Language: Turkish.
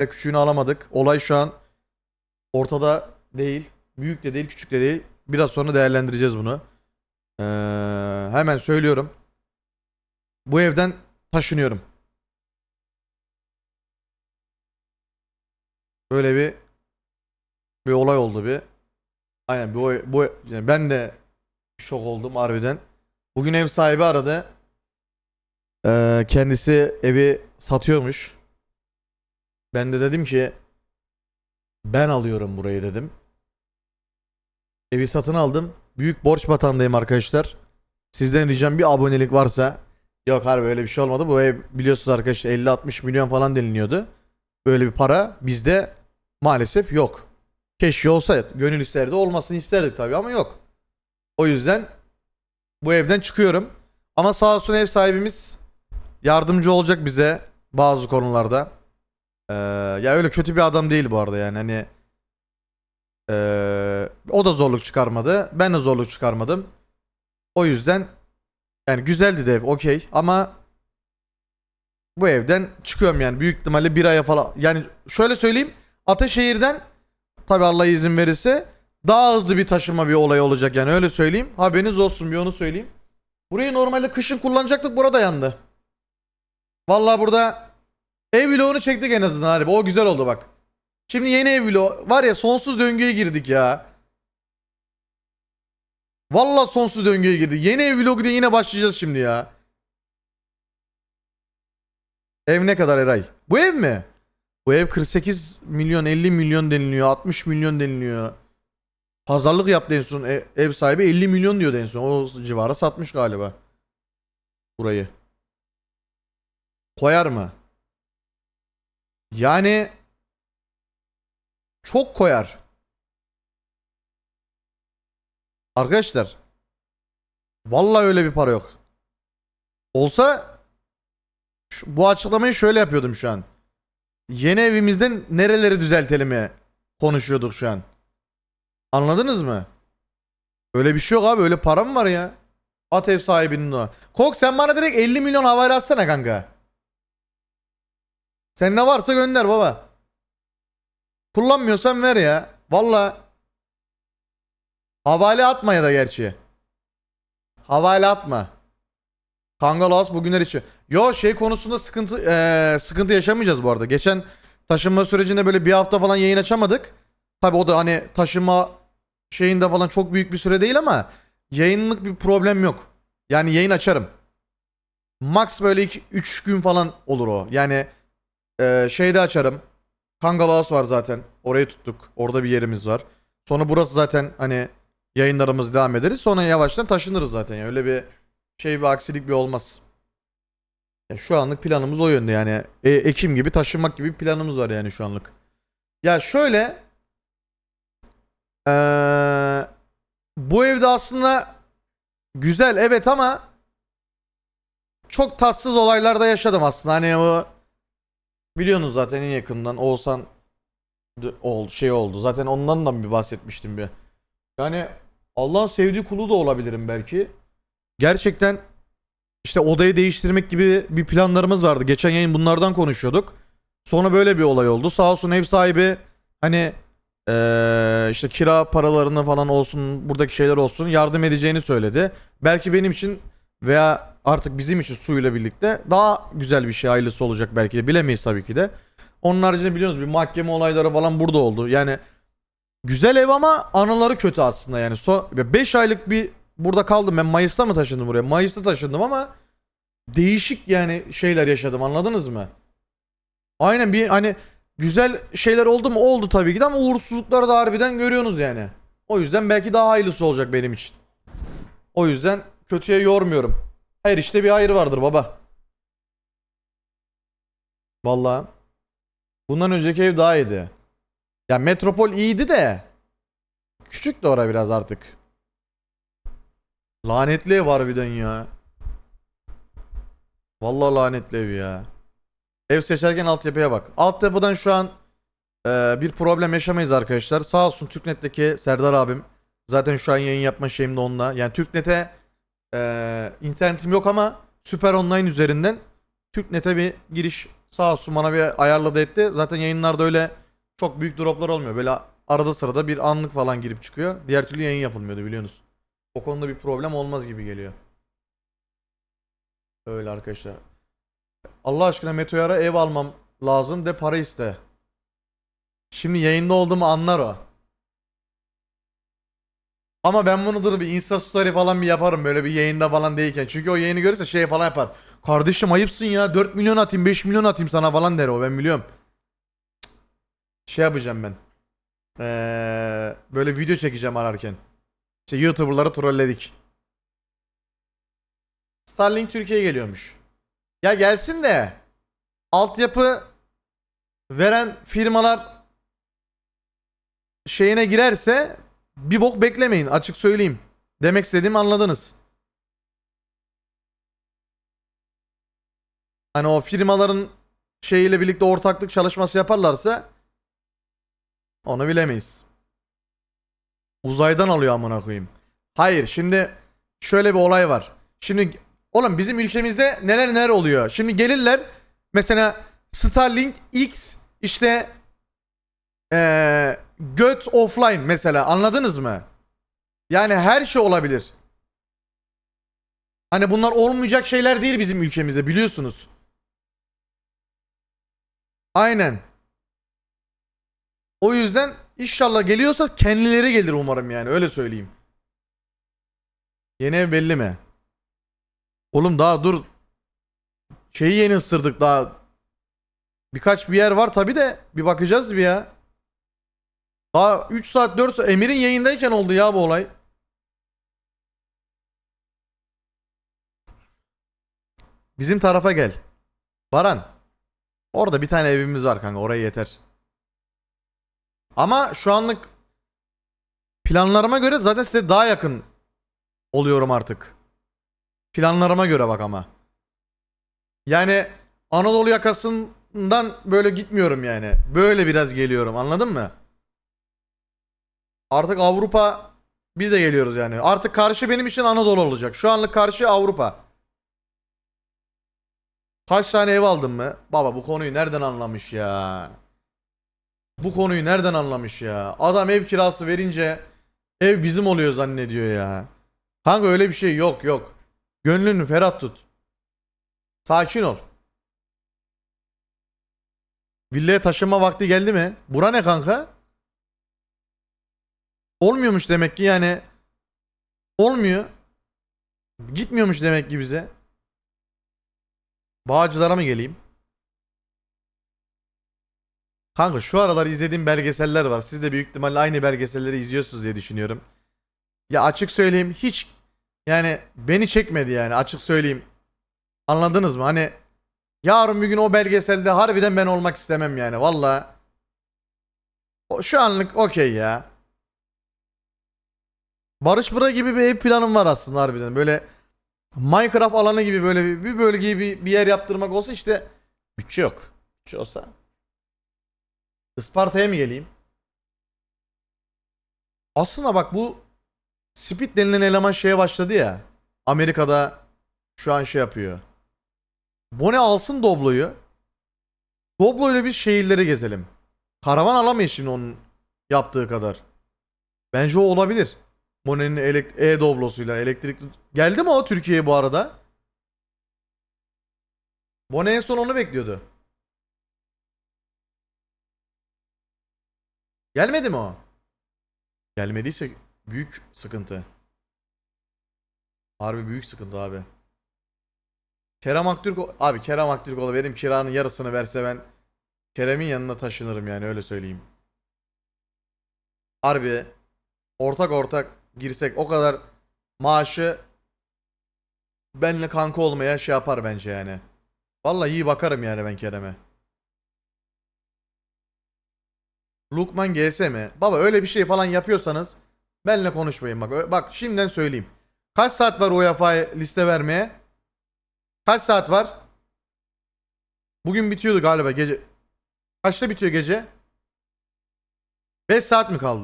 ve küçüğünü alamadık. Olay şu an ortada değil. Büyük de değil, küçük de değil. Biraz sonra değerlendireceğiz bunu. Ee, hemen söylüyorum. Bu evden taşınıyorum. Böyle bir bir olay oldu bir. Aynen bu bu yani ben de şok oldum harbiden. Bugün ev sahibi aradı. Ee, kendisi evi satıyormuş. Ben de dedim ki ben alıyorum burayı dedim. Evi satın aldım. Büyük borç batağındayım arkadaşlar. Sizden ricam bir abonelik varsa yok harbi öyle bir şey olmadı. Bu ev biliyorsunuz arkadaşlar 50-60 milyon falan deniliyordu. Böyle bir para bizde maalesef yok. Keşke olsaydı. Gönül isterdi. Olmasını isterdik tabii ama yok. O yüzden bu evden çıkıyorum. Ama sağ olsun ev sahibimiz yardımcı olacak bize bazı konularda. Ee, ya öyle kötü bir adam değil bu arada yani hani ee, o da zorluk çıkarmadı. Ben de zorluk çıkarmadım. O yüzden yani güzeldi de ev okey ama bu evden çıkıyorum yani büyük ihtimalle bir aya falan yani şöyle söyleyeyim Ataşehir'den tabi Allah izin verirse daha hızlı bir taşınma bir olay olacak yani öyle söyleyeyim. Haberiniz olsun bir onu söyleyeyim. Burayı normalde kışın kullanacaktık burada yandı. Vallahi burada ev vlogunu çektik en azından hadi o güzel oldu bak. Şimdi yeni ev vlog var ya sonsuz döngüye girdik ya. Vallahi sonsuz döngüye girdik. Yeni ev vlogu diye yine başlayacağız şimdi ya. Ev ne kadar Eray? Bu ev mi? Bu ev 48 milyon 50 milyon deniliyor 60 milyon deniliyor. Pazarlık yaptı en son ev, sahibi 50 milyon diyordu en. O civara satmış galiba. Burayı. Koyar mı? Yani çok koyar. Arkadaşlar vallahi öyle bir para yok. Olsa şu- bu açıklamayı şöyle yapıyordum şu an. Yeni evimizden nereleri düzeltelim konuşuyorduk şu an. Anladınız mı? Öyle bir şey yok abi. Öyle para mı var ya? At ev sahibinin o. Kok sen bana direkt 50 milyon havayla atsana kanka. Sen ne varsa gönder baba. Kullanmıyorsan ver ya. Valla. Havale atma ya da gerçi. Havale atma. Kangalas bugünler için. Yo şey konusunda sıkıntı eee, sıkıntı yaşamayacağız bu arada. Geçen taşınma sürecinde böyle bir hafta falan yayın açamadık. Tabi o da hani taşınma şeyinde falan çok büyük bir süre değil ama yayınlık bir problem yok. Yani yayın açarım. Max böyle 3 gün falan olur o. Yani eee şeyde açarım. Kangalas var zaten. Orayı tuttuk. Orada bir yerimiz var. Sonra burası zaten hani yayınlarımız devam ederiz. Sonra yavaştan taşınırız zaten. Yani öyle bir şey bir aksilik bir olmaz. Ya şu anlık planımız o yönde yani. E, Ekim gibi taşınmak gibi planımız var yani şu anlık. Ya şöyle eee, bu evde aslında güzel evet ama çok tatsız olaylarda yaşadım aslında. Hani o biliyorsunuz zaten en yakından Oğuzhan oldu şey oldu. Zaten ondan da bir bahsetmiştim bir. Yani Allah'ın sevdiği kulu da olabilirim belki. Gerçekten işte odayı değiştirmek gibi bir planlarımız vardı. Geçen yayın bunlardan konuşuyorduk. Sonra böyle bir olay oldu. Sağ olsun ev sahibi hani eee, işte kira paralarını falan olsun buradaki şeyler olsun yardım edeceğini söyledi. Belki benim için veya artık bizim için suyla birlikte daha güzel bir şey hayırlısı olacak belki de bilemeyiz tabii ki de. Onun haricinde biliyorsunuz bir mahkeme olayları falan burada oldu. Yani güzel ev ama anıları kötü aslında yani. 5 aylık bir burada kaldım. Ben Mayıs'ta mı taşındım buraya? Mayıs'ta taşındım ama değişik yani şeyler yaşadım anladınız mı? Aynen bir hani güzel şeyler oldu mu? Oldu tabii ki de ama uğursuzlukları da harbiden görüyorsunuz yani. O yüzden belki daha hayırlısı olacak benim için. O yüzden kötüye yormuyorum. Her işte bir hayır vardır baba. Vallahi. Bundan önceki ev daha iyiydi. Ya metropol iyiydi de. Küçük de ora biraz artık. Lanetli ev harbiden ya. Vallahi lanetli ev ya. Ev seçerken altyapıya bak. Altyapıdan şu an e, bir problem yaşamayız arkadaşlar. Sağ olsun Türknet'teki Serdar abim. Zaten şu an yayın yapma şeyim de onunla. Yani Türknet'e e, internetim yok ama Süper Online üzerinden Türknet'e bir giriş Sağ olsun bana bir ayarladı etti. Zaten yayınlarda öyle çok büyük droplar olmuyor. Böyle arada sırada bir anlık falan girip çıkıyor. Diğer türlü yayın yapılmıyordu biliyorsunuz. O konuda bir problem olmaz gibi geliyor. Öyle arkadaşlar. Allah aşkına Meteor'a ev almam lazım de para iste. Şimdi yayında olduğumu anlar o. Ama ben bunu dur bir Insta story falan bir yaparım böyle bir yayında falan değilken. Çünkü o yayını görürse şey falan yapar. Kardeşim ayıpsın ya 4 milyon atayım 5 milyon atayım sana falan der o ben biliyorum. Şey yapacağım ben. Ee, böyle video çekeceğim ararken. İşte YouTuber'ları trolledik. Starlink Türkiye'ye geliyormuş. Ya gelsin de altyapı veren firmalar şeyine girerse bir bok beklemeyin açık söyleyeyim. Demek istediğimi anladınız. Hani o firmaların şeyiyle birlikte ortaklık çalışması yaparlarsa onu bilemeyiz. Uzaydan alıyor amına koyayım. Hayır şimdi şöyle bir olay var. Şimdi oğlum bizim ülkemizde neler neler oluyor. Şimdi gelirler mesela Starlink X işte eee göt offline mesela anladınız mı? Yani her şey olabilir. Hani bunlar olmayacak şeyler değil bizim ülkemizde biliyorsunuz. Aynen. O yüzden inşallah geliyorsa kendileri gelir umarım yani öyle söyleyeyim. Yeni ev belli mi? Oğlum daha dur. Şeyi yeni ısırdık daha. Birkaç bir yer var tabi de bir bakacağız bir ya. Daha 3 saat 4 saat Emir'in yayındayken oldu ya bu olay. Bizim tarafa gel. Baran. Orada bir tane evimiz var kanka oraya yeter. Ama şu anlık planlarıma göre zaten size daha yakın oluyorum artık. Planlarıma göre bak ama. Yani Anadolu yakasından böyle gitmiyorum yani. Böyle biraz geliyorum anladın mı? Artık Avrupa biz de geliyoruz yani. Artık karşı benim için Anadolu olacak. Şu anlık karşı Avrupa. Kaç tane ev aldın mı? Baba bu konuyu nereden anlamış ya? Bu konuyu nereden anlamış ya? Adam ev kirası verince ev bizim oluyor zannediyor ya. Kanka öyle bir şey yok yok. Gönlünü ferah tut. Sakin ol. Villaya taşınma vakti geldi mi? Bura ne kanka? Olmuyormuş demek ki yani. Olmuyor. Gitmiyormuş demek ki bize. Bağcılara mı geleyim? Kanka şu aralar izlediğim belgeseller var. Siz de büyük ihtimalle aynı belgeselleri izliyorsunuz diye düşünüyorum. Ya açık söyleyeyim hiç yani beni çekmedi yani açık söyleyeyim. Anladınız mı? Hani yarın bir gün o belgeselde harbiden ben olmak istemem yani valla. Şu anlık okey ya. Barış Bıra gibi bir ev planım var aslında harbiden. Böyle Minecraft alanı gibi böyle bir, bir bölgeyi bir, bir yer yaptırmak olsa işte bütçe yok. Bütçe olsa. Isparta'ya mı geleyim? Aslında bak bu Speed denilen eleman şeye başladı ya. Amerika'da şu an şey yapıyor. Bone alsın Doblo'yu. Doblo'yla biz şehirleri gezelim. Karavan alamayız şimdi onun yaptığı kadar. Bence o olabilir. Mone'nin elekt- e-Doblo'suyla elektrikli... Geldi mi o Türkiye'ye bu arada? Bone en son onu bekliyordu. Gelmedi mi o? Gelmediyse büyük sıkıntı. Harbi büyük sıkıntı abi. Kerem Aktürk abi Kerem Aktürkoğlu benim kiranın yarısını verse ben Kerem'in yanına taşınırım yani öyle söyleyeyim. Harbi ortak ortak girsek o kadar maaşı benle kanka olmaya şey yapar bence yani. Vallahi iyi bakarım yani ben Kerem'e. Lukman GS mi? Baba öyle bir şey falan yapıyorsanız benle konuşmayın bak. Bak şimdiden söyleyeyim. Kaç saat var UEFA'ya liste vermeye? Kaç saat var? Bugün bitiyordu galiba gece. Kaçta bitiyor gece? 5 saat mi kaldı?